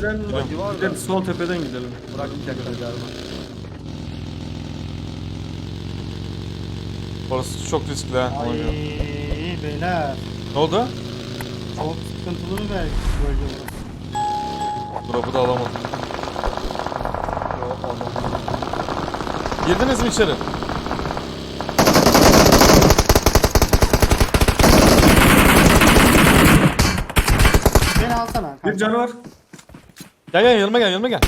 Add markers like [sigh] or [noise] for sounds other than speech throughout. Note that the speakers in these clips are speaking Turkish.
tepeden Bagi var da. sol tepeden gidelim. Bırakmayacaklar galiba. Orası çok riskli ha. ona Ay göre. beyler. Ne oldu? Çok sıkıntılı bir bölge burası. Drop'u da alamadım. Yok Allah. Girdiniz mi içeri? Beni alsana. kanka. Bir canı var. Gel gel yanıma gel yanıma gel.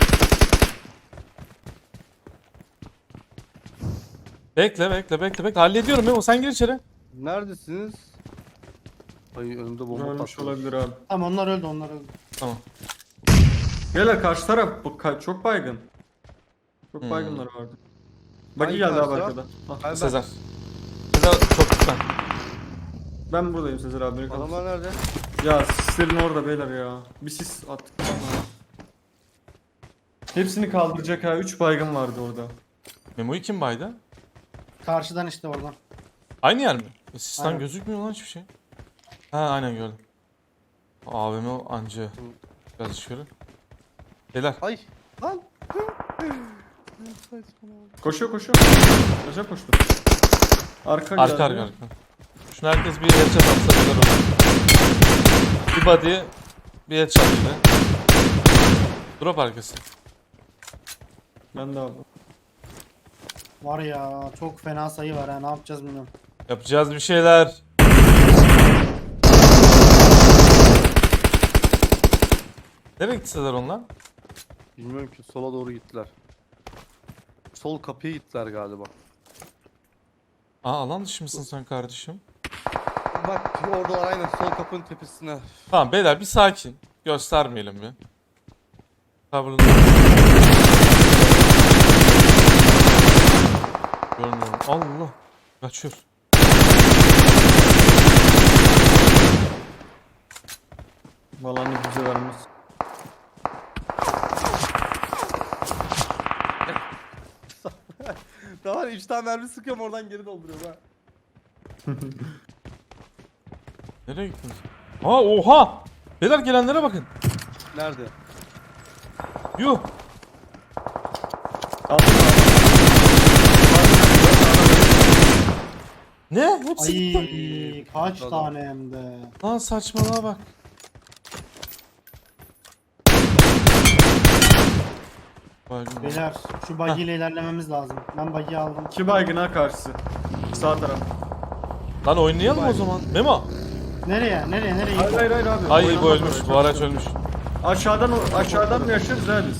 Bekle bekle bekle bekle. Hallediyorum Memo sen gir içeri. Neredesiniz? Ay önümde bomba Ölmüş patladı. olabilir abi. Tamam onlar öldü onlar öldü. Tamam. Beyler karşı taraf bu ka- çok baygın. Çok Hmm. baygınlar vardı. Bagi Hangi geldi abi karşı arkada. Ah, ben. Sezer. Sezer çok lütfen. Ben buradayım Sezer abi. Beni kaldır. Adamlar nerede? Ya sislerin orada beyler ya. Bir sis attık. Hepsini kaldıracak ha. 3 baygın vardı orada. Memo'yu kim baydı? Karşıdan işte oradan. Aynı yer mi? E, Sistem Aynen. gözükmüyor lan hiçbir şey. Ha aynen gördüm. AVM o anca. Biraz şöyle. Beyler Ay. Lan. Koşuyor koşuyor. Aşağı koştu. Arka geldi. arka arka arka. Şunu herkes bir headshot atsa güzel olur. Bir body, bir headshot de. Drop arkası. Ben de abi. Var ya çok fena sayı var ha ne yapacağız bilmiyorum. Yapacağız bir şeyler. Nereye gittiler onlar? Bilmiyorum ki sola doğru gittiler. Sol kapıya gittiler galiba. Aa alan dışı mısın sen kardeşim? Bak oradalar aynen sol kapının tepesine. Tamam beyler bir sakin. Göstermeyelim bir. Kavrulun. Görmüyorum. Allah. Kaçıyor. Vallahi bize vermez. [laughs] Daha var 3 tane mermi sıkıyorum oradan geri dolduruyorum ha. [laughs] Nereye gittiniz? Aa oha! Beyler gelenlere bakın. Nerede? Yuh. Aldım Ne? Hepsi gitti. Ay kaç tane hem de. Lan saçmalığa bak. Baygın. Beyler şu buggy ile ilerlememiz lazım. Ben buggy aldım. İki baygın ha karşısı. Sağ taraf. Lan oynayalım o zaman. Memo. Nereye? Nereye? Nereye? Hayır hayır hayır abi. Ay bu Oynamaz ölmüş. Bu araç ölmüş. Aşağıdan aşağıdan mı yaşarız ha biz?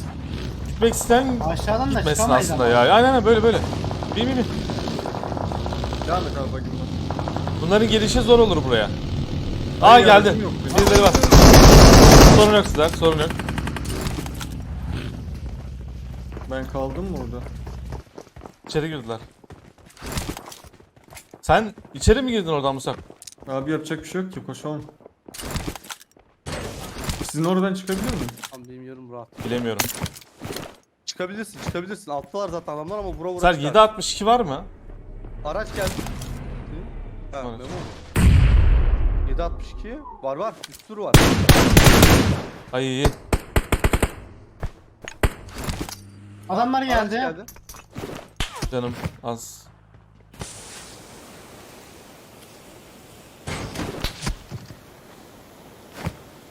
Gitmek isteyen Aşağıdan da gitmesin çıkamayız aslında ama. ya. Aynen aynen böyle böyle. Bin bin bin. Devam et abi bagimden. Bunların gelişi zor olur buraya. Aa geldi. aracım yok. Birileri var. Sorun yok sizler. Sorun yok. Ben kaldım mı orada? İçeri girdiler. Sen içeri mi girdin oradan Musa? Abi yapacak bir şey yok ki koşalım. Sizin oradan çıkabilir miyim? Tam benim yarım rahat. Bilemiyorum. Çıkabilirsin çıkabilirsin. Alttalar zaten adamlar ama vura vura Ser çıkar. 762 var mı? Araç geldi. Ha. Memo mu? 762 var var. Bir sürü var. Ay iyi. Adamlar Araç geldi. geldi. Canım az.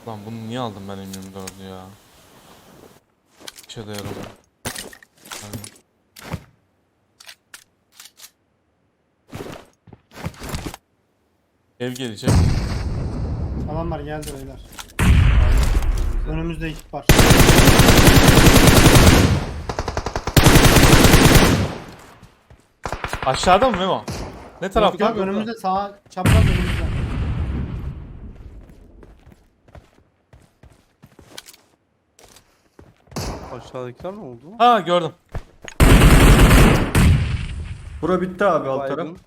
Lan bunu niye aldım ben M24'ü ya? İşe de yaradı. Aynen. Ev gelecek. Adamlar geldi beyler. Önümüzde ekip var. Aşağıda mı Memo? Ne Yok tarafta? yok önümüzde sağ çapraz önümüzde. Aşağıdakiler ne oldu? Ha gördüm. Bura bitti abi alt Baygın.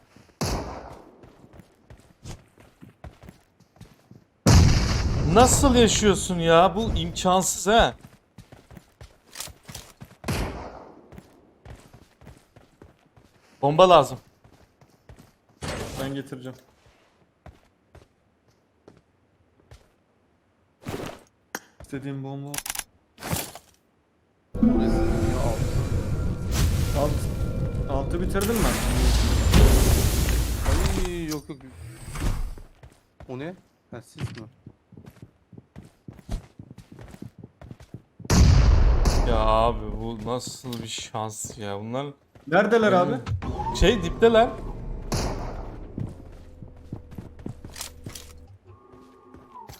Nasıl yaşıyorsun ya? Bu imkansız ha. Bomba lazım. Ben getireceğim. İstediğim bomba. Alt. Altı bitirdim ben. Ay yok yok. O ne? Ha, siz mi? Abi bu nasıl bir şans ya. Bunlar Neredeler abi? şey dipteler.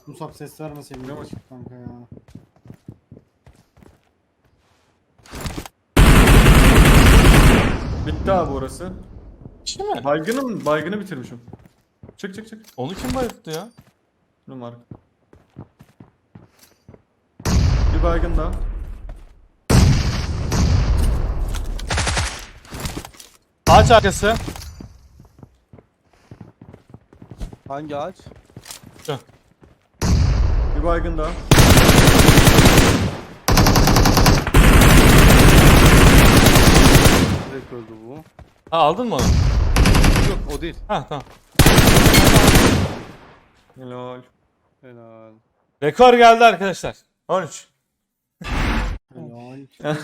Musab ses vermeseydin Yavaş. keşke kanka ya. Bitti abi orası. İşte mi? Baygınım, baygını bitirmişim. Çık çık çık. Onu kim bayılttı ya? Numara. Bir baygın daha. Ağaç arkası. Hangi ağaç? Bir baygın daha. Direkt öldü bu. Ha aldın mı onu? Yok o değil. Ha tamam. Helal. Helal. Rekor geldi arkadaşlar. 13. Helal. [laughs]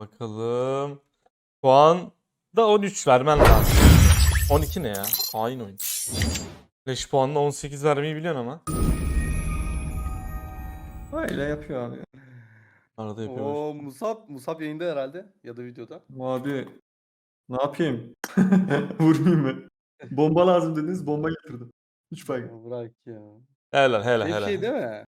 Bakalım. Puan da 13 vermen lazım. 12 ne ya? Hain oyun. 5 puanla 18 vermeyi biliyorsun ama. Öyle yapıyor abi. Arada yapıyor. Oo Musab, Musab yayında herhalde ya da videoda. Abi ne yapayım? [laughs] Vurmayayım mı? Bomba lazım dediniz, bomba getirdim. 3 baygın. Ya bırak ya. Helal helal Hep helal. şey değil mi?